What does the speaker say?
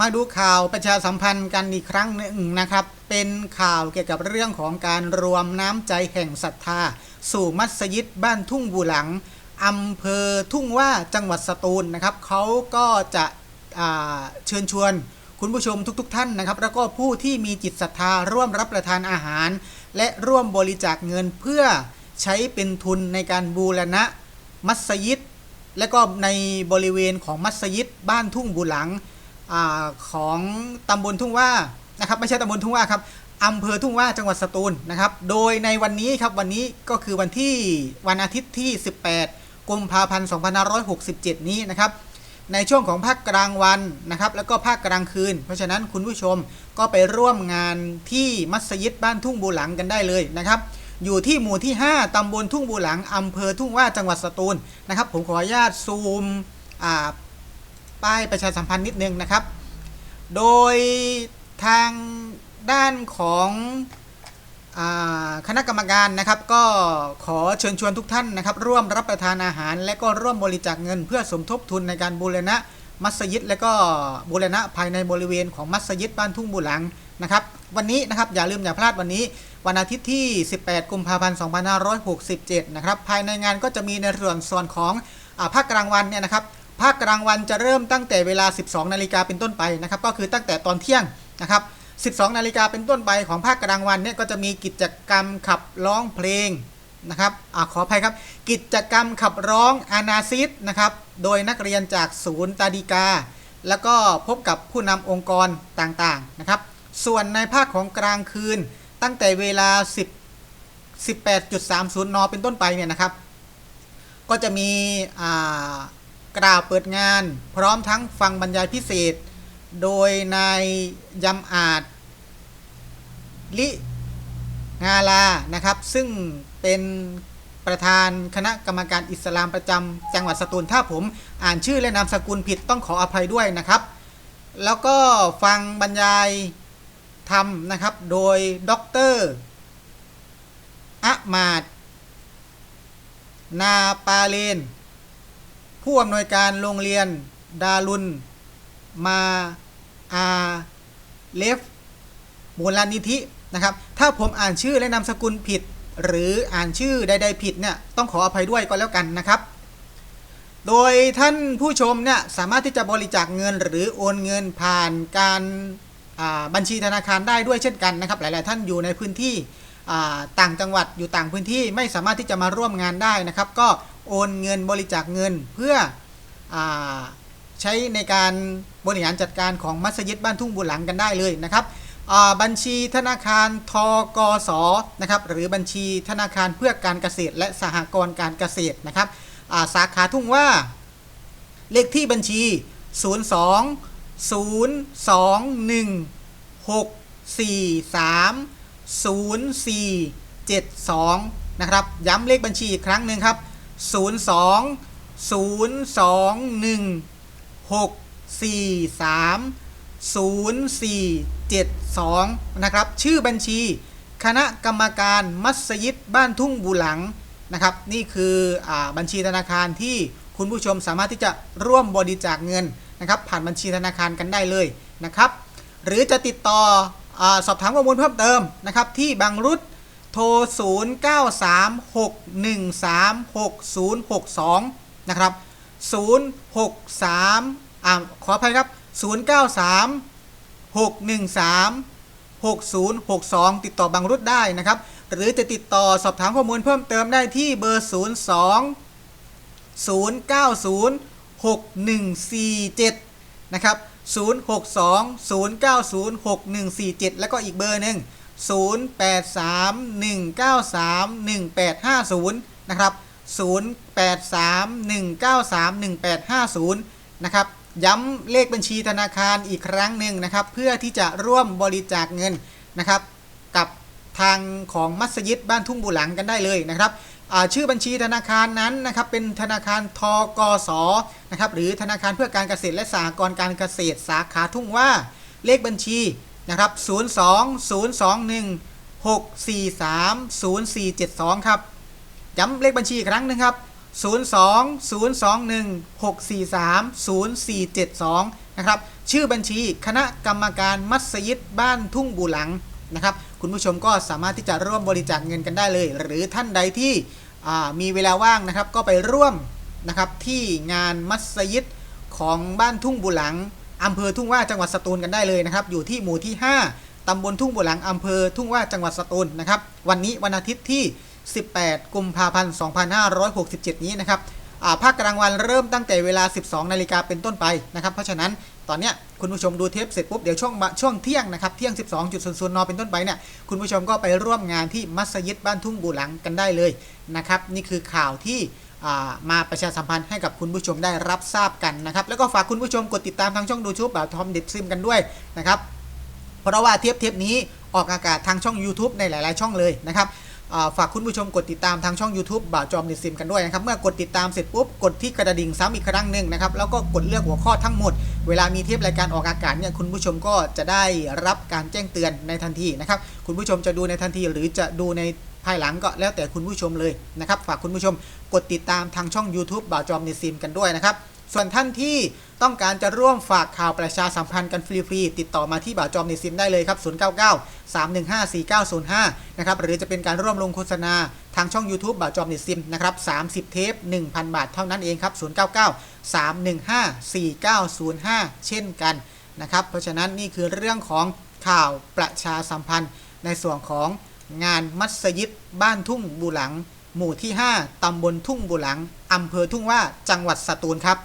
มาดูข่าวประชาสัมพันธ์กันอีกครั้งหนึ่งนะครับ เป็นข่าวเกี่ยวกับเรื่องของการรวมน้ำใจแห่งศรัทธา สู่มัสยิดบ้านทุ่งบูหลังอำเภอทุ่งว่าจังหวัดสตูลนะครับเขาก็จะเชิญชวนคุณผู้ชมทุกๆทท่านนะครับ แล้วก็ผู้ที่มีจิตศรัทธาร่วมรับประทานอาหาร และร่วมบริจาคเงินเพื่อใช้เป็นทุนในการบูรณะมัสยิด และก็ในบริเวณของมัสยิดบ้านทุ่งบูหลัง อของตำบลทุ่งว่านะครับไม่ใช่ตำบลทุ่งว่าครับอำเภอทุ่งว่าจังหวัดสตูลนะครับ โดยในวันนี้ครับวันนี้ก็คือวันที่วันอาทิตย์ที่ 18 กุมภาพันธ์ 2567 นี้นะครับ ในช่วงของภาคกลางวันนะครับ แล้วก็ภาคกลางคืน เพราะฉะนั้นคุณผู้ชมก็ไปร่วมงานที่มัสยิดบ้านทุ่งบูหลังกันได้เลยนะครับอยู่ที่หมู่ที่ 5ตำบลทุ่งบูหลังอำเภอทุ่งว่าจังหวัดสตูลนะครับ ผมขออนุญาตซูมอ่า ป้ายประชาสัมพันธ์นิดนึงนะครับ โดยทางด้านของคณะกรรมการนะครับก็ขอเชิญชวนทุกท่านนะครับ ร่วมรับประทานอาหาร และก็ร่วมบริจาคเงิน เพื่อสมทบทุนในการบูรณะมัสยิด และก็บูรณะภายในบริเวณของมัสยิดบ้านทุ่งบูหลังนะครับ วันนี้นะครับอย่าลืมอย่าพลาดวันนี้ วันอาทิตย์ที่ 18 กุมภาพันธ์ 2567 นะครับ ภายในงานก็จะมีในส่วนส่วนของอภาคกลางวันเนี่ยนะครับ ภาคกลางวันจะเริ่มตั้งแต่เวลา 12 นาฬิกาเป็นต้นไปนะครับ ก็คือตั้งแต่ตอนเที่ยงนะครับ 12 นาฬิกาเป็นต้นไปของภาคกลางวันเนี่ยก็จะมีกิจกรรมขับร้องเพลงนะครับอขออภัยครับ กิจกรรมขับร้องอานาซิสนะครับ โดยนักเรียนจากศูนย์ตาดีกา แล้วก็พบกับผู้นำองค์กรต่างๆนะครับ ส่วนในภาคของกลางคืนตั้งแต่เวลา 10 18.30 น เป็นต้นไปเนี่ยนะครับ ก็จะมีอ่า กล่าวเปิดงาน พร้อมทั้งฟังบรรยายพิเศษ โดยนายยำอาจ ลิงาลานะครับ ซึ่งเป็นประธานคณะกรรมการอิสลามประจำจังหวัดสตูลถ้าผมอ่านชื่อและนามสกุลผิดต้องขออภัยด้วยนะครับ แล้วก็ฟังบรรยายธรรมนะครับ โดยด็อกเตอร์อะมาดนาปาเลน ผู้อำนวยการโรงเรียนดารุนมาอาเลฟมูลนิธินะครับ ถ้าผมอ่านชื่อและนามสกุลผิด หรืออ่านชื่อใดๆผิดเนี่ยต้องขออภัยด้วยก็แล้วกันนะครับ โดยท่านผู้ชมเนี่ยสามารถที่จะบริจาคเงินหรือโอนเงินผ่านการบัญชีธนาคารได้ด้วยเช่นกันนะครับ หลายๆ ท่านอยู่ในพื้นที่ต่างจังหวัดอยู่ต่างพื้นที่ไม่สามารถที่จะมาร่วมงานได้นะครับ ก็ โอนเงินบริจาคเงินเพื่ออใช้ในการบริหารจัดการของมัสยิดบ้านทุ่งบุหลังกันได้เลยนะครับบัญชีธนาคารทกสนะครับหรือบัญชีธนาคารเพื่อการเกษตร และสหกรณ์การเกษตรนะครับาสาขาทุ่งว่าเลขที่บัญชี 02 021 643 0472 นะครับ ย้ำเลขบัญชีอีกครั้งหนึ่งครับ 02 021 643 0472 นะครับ ชื่อบัญชี คณะกรรมการมัสยิดบ้านทุ่งบูหลังนะครับ นี่คืออบัญชีธนาคารที่คุณผู้ชมสามารถที่จะร่วมบริจาคเงินนะครับ ผ่านบัญชีธนาคารกันได้เลยนะครับ หรือจะติดต่ออสอบถามข้อมูลเพิ่มเติมนะครับ ที่บางรุด โทร 0936136062 นะครับ 063อ่าขออภัยครับ 093 613 6062 ติดต่อบางรุดได้นะครับ หรือจะติดต่อสอบถามข้อมูลเพิ่มเติมได้ที่เบอร์ 02 090 6147 นะครับ 062 090 6147 แล้วก็อีกเบอร์หนึ่ง0 0831931850 นะครับ 083 193 1850 นะครับ ย้ำเลขบัญชีธนาคารอีกครั้งหนึ่งนะครับ เพื่อที่จะร่วมบริจาคเงินนะครับ กับทางของมัสยิดบ้านทุ่งบุหลังกันได้เลยนะครับชื่อบัญชีธนาคารนั้นนะครับเป็นธนาคารทกสนะครับหรือธนาคารเพื่อการเกษตรและสหกรณ์การเกษตรสาขาทุ่งว่าเลขบัญชี นะครับ 02 021 643 0472 ครับย้ำเลขบัญชีอีกครั้งหนึงครับ 02 021 643 0472 นะครับ ชื่อบัญชีคณะกรรมการมัสยิดบ้านทุ่งบูหลังนะครับ คุณผู้ชมก็สามารถที่จะร่วมบริจาคเงินกันได้เลย หรือท่านใดที่มีเวลาว่างนะครับ ก็ไปร่วมนะครับที่งานมัสยิดของบ้านทุ่งบูหลัง อำเภอทุ่งว่าจังหวัดสตูลกันได้เลยนะครับ อยู่ที่หมู่ที่ 5 ตำบลทุ่งบูหลังอำเภอทุ่งว่าจังหวัดสตูลนะครับ วันนี้วันอาทิตย์ที่ 18 กุมภาพันธ์ 2567 นี้นะครับภาคกลางวันเริ่มตั้งแต่เวลา 12 นาฬิกาเป็นต้นไปนะครับ เพราะฉะนั้นตอนเนี้ยคุณผู้ชมดูเทปเสร็จปุ๊บ เดี๋ยวช่วงช่วงเที่ยงนะครับ เที่ยง 12.00นเป็นต้นไปเนี่ยคุณผู้ชมก็ไปร่วมงานที่มัสยิดบ้านทุ่งบูหลังกันได้เลยนะครับ นี่คือข่าวที่ มาประชาสัมพันธ์ให้กับคุณผู้ชมได้รับทราบกันนะครับ แล้วก็ฝากคุณผู้ชมกดติดตามทางช่องดูชูบแบบทอมเด็ดซิมกันด้วยนะครับ เพราะว่าเทปเทปนี้ออกอากาศทางช่อง YouTube ในหลาย ๆ ช่องเลยนะครับฝากคุณผู้ชมกดติดตามทางช่อง YouTube บ่าวจอมเดซิมกันด้วยนะครับ เมื่อกดติดตามเสร็จปุ๊บ กดที่กระดิ่งซ้ำอีกครั้งหนึ่งนะครับ แล้วก็กดเลือกหัวข้อทั้งหมด เวลามีเทปรายการออกอากาศเนี่ยคุณผู้ชมก็จะได้รับการแจ้งเตือนในทันทีนะครับ คุณผู้ชมจะดูในทันทีหรือจะดูใน ภายหลังก็แล้วแต่คุณผู้ชมเลยนะครับฝากคุณผู้ชมกดติดตามทางช่อง YouTube บ่าวจอมเดซิมกันด้วยนะครับส่วนท่านที่ต้องการจะร่วมฝากข่าวประชาสัมพันธ์กันฟรีๆติดต่อมาที่บ่าวจอมในซิมได้เลยครับ 099 315 4905 นะครับ หรือจะเป็นการร่วมลงโฆษณาทางช่อง YouTube บ่าวจอมในซิมนะครับ 30 เทป 1,000 บาทเท่านั้นเองครับ 099 315 4905 เช่นกันนะครับ เพราะฉะนั้นนี่คือเรื่องของข่าวประชาสัมพันธ์ในส่วนของ งานมัสยิดบ้านทุ่งบูหลัง หมู่ที่ 5 ตำบลทุ่งบูหลัง อำเภอทุ่งว่า จังหวัดสตูลครับ